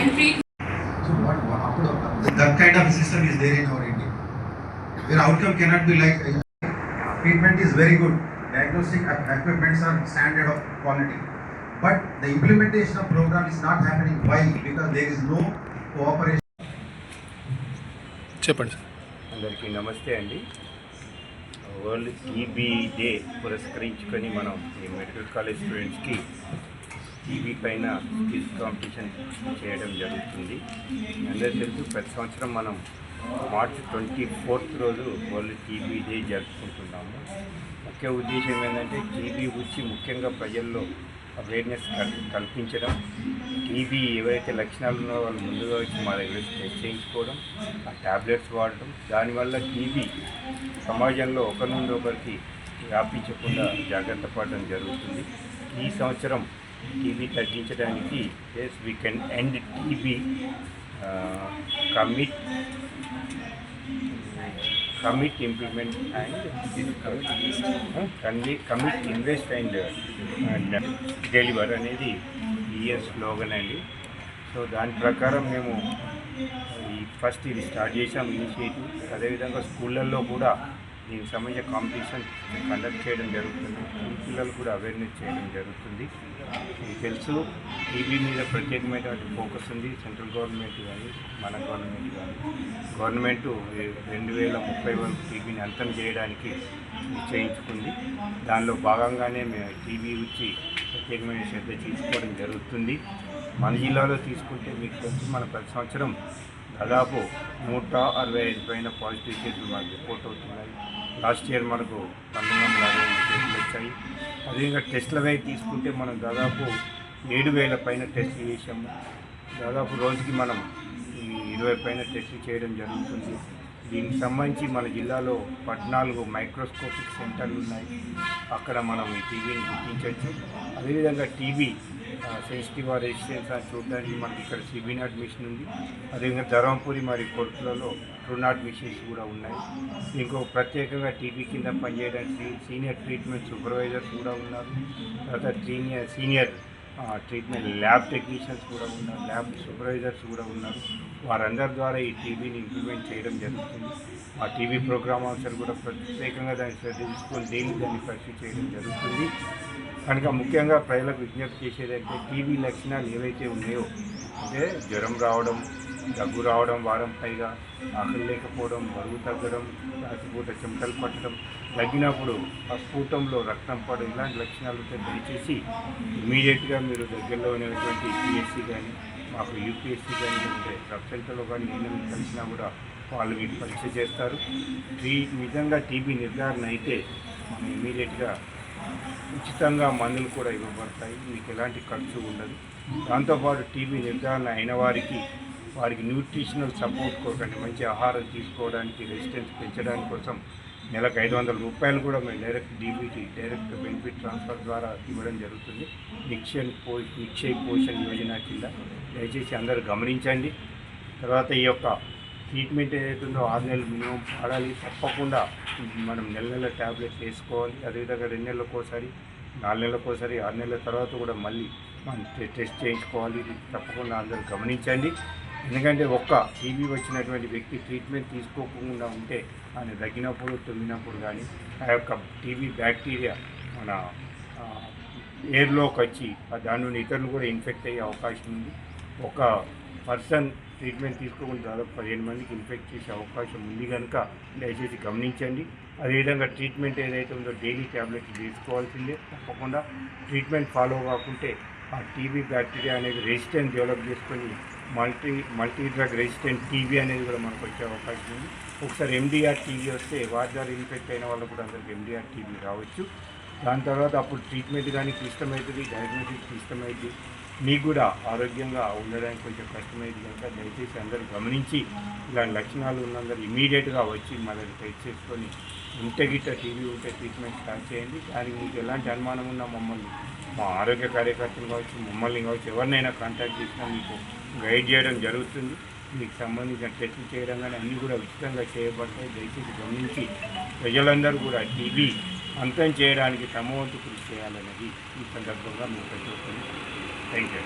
and treat So what, what అప్పుడు that kind of system is there in our India. Where outcome cannot be like treatment is very good. Diagnostic eq- equipments are standard of quality. But the implementation of program is not happening. Why? Because there is no cooperation. చెప్పండి అందరికీ నమస్తే అండి world TB day పురస్కరించుకొని మనం ఈ medical college స్టూడెంట్స్కి TV పైన quiz competition చేయడం జరుగుతుంది. అందరూ తెలుసు ప్రతి సంవత్సరం మనం మార్చ్ ట్వంటీ ఫోర్త్ రోజు వరల్డ్ టీబీ డే జరుపుకుంటున్నాము. ముఖ్య ఉద్దేశం ఏంటంటే టీబీ గురించి ముఖ్యంగా ప్రజల్లో అవేర్నెస్ కల్ కల్పించడం. టీబీ ఏవైతే లక్షణాలు ఉన్నాయో వాళ్ళు ముందుగా వచ్చి మా దగ్గర టెస్ట్ చేయించుకోవడం ఆ ట్యాబ్లెట్స్ వాడటం దానివల్ల టీబీ సమాజంలో ఒకరి నుండి ఒకరికి వ్యాపించకుండా జాగ్రత్త పడడం జరుగుతుంది. ఈ సంవత్సరం టీవీ తగ్గించడానికి yes we can end TV commit commit implement and commit commit invest and deliver అనేది ఈఎస్ స్లోగన్ అండి. సో దాని ప్రకారం మేము ఈ ఫస్ట్ ఇది స్టార్ట్ చేసాం ఇనిషియేటివ్ అదేవిధంగా స్కూళ్ళల్లో కూడా దీనికి సంబంధించిన కాంపిటీషన్ కండక్ట్ చేయడం జరుగుతుంది. పిల్లలు కూడా అవేర్నెస్ చేయడం జరుగుతుంది. మీకు తెలుసు టీవీ మీద ప్రత్యేకమైన ఫోకస్ ఉంది. సెంట్రల్ గవర్నమెంట్ కానీ మన గవర్నమెంట్ కానీ. గవర్నమెంట్ రెండు వేల ముప్పై వరకు టీవీని అంతం చేయడానికి నిశ్చయించుకుంది. దానిలో భాగంగానే మేము టీవీ వచ్చి ప్రత్యేకమైన శ్రద్ధ తీసుకోవడం జరుగుతుంది. మన జిల్లాలో తీసుకుంటే మీకు తెలుసు మన ప్రతి సంవత్సరం దాదాపు నూట అరవై ఐదు పైన పాజిటివ్ కేసులు మనకు రిపోర్ట్ అవుతున్నాయి. లాస్ట్ ఇయర్ మనకు పంతొమ్మిది వందల అరవై ఐదు టెస్టులు వచ్చాయి. అదేవిధంగా టెస్టులవే తీసుకుంటే మనం దాదాపు ఏడు వేల పైన టెస్టులు చేసాము దాదాపు రోజుకి మనం ఈ ఇరవై పైన టెస్టులు చేయడం జరుగుతుంది. దీనికి సంబంధించి మన జిల్లాలో పద్నాలుగు మైక్రోస్కోపిక్ సెంటర్లు ఉన్నాయి. అక్కడ మనం ఈ టీవీని గుర్తించవచ్చు. అదేవిధంగా టీవీ సెన్సిటివ్ రెసిస్టెన్స్ అని చూడడానికి మనకి ఇక్కడ సిబినాట్ మిషన్ ఉంది. అదేవిధంగా ధర్మపురి మరి కొడుకులలో ట్రూనాట్ మిషన్స్ కూడా ఉన్నాయి. ఇంకో ప్రత్యేకంగా టీవీ కింద పనిచేయడానికి సీనియర్ ట్రీట్మెంట్ సూపర్వైజర్స్ కూడా ఉన్నారు. తర్వాత senior senior treatment lab technicians కూడా ఉన్నారు ల్యాబ్ సూపర్వైజర్స్ కూడా ఉన్నారు. వారందరి ద్వారా ఈ టీవీని ఇంప్లిమెంట్ చేయడం జరుగుతుంది. ఆ టీవీ ప్రోగ్రామ్ ఆఫీసర్ కూడా ప్రత్యేకంగా దాన్ని శ్రద్ధ తీసుకొని డైలీ దాన్ని పరిశీలి చేయడం జరుగుతుంది. కనుక ముఖ్యంగా ప్రజలకు విజ్ఞప్తి చేసేదంటే టీవీ లక్షణాలు ఏవైతే ఉన్నాయో అంటే జ్వరం రావడం దగ్గు రావడం వారం పైగా ఆకలి లేకపోవడం బరువు తగ్గడం రాత్రిపూట చెమటలు పట్టడం తగ్గినప్పుడు ఆ స్ఫూటంలో రక్తం పడడం ఇలాంటి లక్షణాలు ఉంటే దయచేసి ఇమీడియట్గా మీరు దగ్గరలో ఉన్నటువంటి పిఎస్సి కానీ మాకు యూపీఎస్సీ కానీ ఉంటే సబ్ సెంటర్లో కానీ నేను కలిసినా కూడా వాళ్ళు మీకు పరీక్ష చేస్తారు. టీ నిజంగా టీబీ నిర్ధారణ అయితే మనం ఇమీడియట్గా ఉచితంగా మందులు కూడా ఇవ్వబడతాయి. మీకు ఎలాంటి ఖర్చు ఉండదు. దాంతోపాటు టీబీ నిర్ధారణ అయిన వారికి వారికి న్యూట్రిషనల్ సపోర్ట్ కోసం మంచి ఆహారం తీసుకోవడానికి రెసిస్టెన్స్ పెంచడానికి కోసం నెలకు ఐదు వందల రూపాయలు కూడా మేము direct DBT direct benefit transfer ద్వారా ఇవ్వడం జరుగుతుంది. నిక్షయ్ పో నిక్షయ్ పోషన్ యోజన కింద దయచేసి అందరూ గమనించండి. తర్వాత ఈ యొక్క ట్రీట్మెంట్ ఏదైతుందో ఆరు నెలలు మినిమం వాడాలి. తప్పకుండా మనం నెల నెల ట్యాబ్లెట్స్ వేసుకోవాలి. అదేవిధంగా రెండు నెలలకు ఒకసారి నాలుగు నెలలకు ఒకసారి ఆరు నెలల తర్వాత కూడా మళ్ళీ మనం టెస్ట్ చేయించుకోవాలి. ఇది తప్పకుండా అందరూ గమనించండి. ఎందుకంటే ఒక్క టీబీ వచ్చినటువంటి వ్యక్తి ట్రీట్మెంట్ తీసుకోకుండా ఉంటే ఆయన తగ్గినప్పుడు తుమ్మినప్పుడు కానీ ఆ యొక్క టీబీ బ్యాక్టీరియా మన ఎయిర్లోకి వచ్చి ఆ దాని నుండి ఇతరులు కూడా ఇన్ఫెక్ట్ అయ్యే అవకాశం ఉంది. ఒక పర్సన్ ట్రీట్మెంట్ తీసుకోకుండా దాదాపు పదిహేను మందికి ఇన్ఫెక్ట్ చేసే అవకాశం ఉంది కనుక దయచేసి గమనించండి. అదేవిధంగా ట్రీట్మెంట్ ఏదైతే ఉందో డైలీ ట్యాబ్లెట్స్ తీసుకోవాల్సిందే. తప్పకుండా ట్రీట్మెంట్ ఫాలో కాకుంటే ఆ టీబీ బ్యాక్టీరియా అనేది రెసిస్టెన్స్ డెవలప్ చేసుకొని multi multi drug resistant TB అనేది కూడా మనకు వచ్చే అవకాశం ఉంది. ఒకసారి ఎండిఆర్ టీబీ వస్తే వాటి ద్వారా ఇన్ఫెక్ట్ అయిన వాళ్ళు కూడా అందరికి ఎండిఆర్ టీబీ రావచ్చు. దాని తర్వాత అప్పుడు ట్రీట్మెంట్ కానీ క్లిష్టమవుతుంది డయాగ్నోసిస్ క్లిష్టమవుతుంది మీకు కూడా ఆరోగ్యంగా ఉండడానికి కొంచెం కష్టమైంది కనుక దయచేసి అందరూ గమనించి ఇలాంటి లక్షణాలు ఉన్నందరూ ఇమీడియట్గా వచ్చి మన దగ్గర టెస్ట్ చేసుకొని ఉంటే గిట్ట టీవీ ఉంటే ట్రీట్మెంట్ స్టార్ట్ చేయండి. దానికి మీకు ఎలాంటి అనుమానం ఉన్నా మమ్మల్ని మా ఆరోగ్య కార్యకర్తలు కావచ్చు మమ్మల్ని కావచ్చు ఎవరినైనా కాంటాక్ట్ చేసినా మీకు గైడ్ చేయడం జరుగుతుంది. మీకు సంబంధించిన టెస్టులు చేయడం కానీ అన్నీ కూడా ఉచితంగా చేయబడతాయి. దయచేసి గమనించి ప్రజలందరూ కూడా టీవీ అంతం చేయడానికి తమ వంతు కృషి చేయాలన్నది ఈ సందర్భంగా మీకు ప్రతి ఒక్కరు థ్యాంక్ యూ.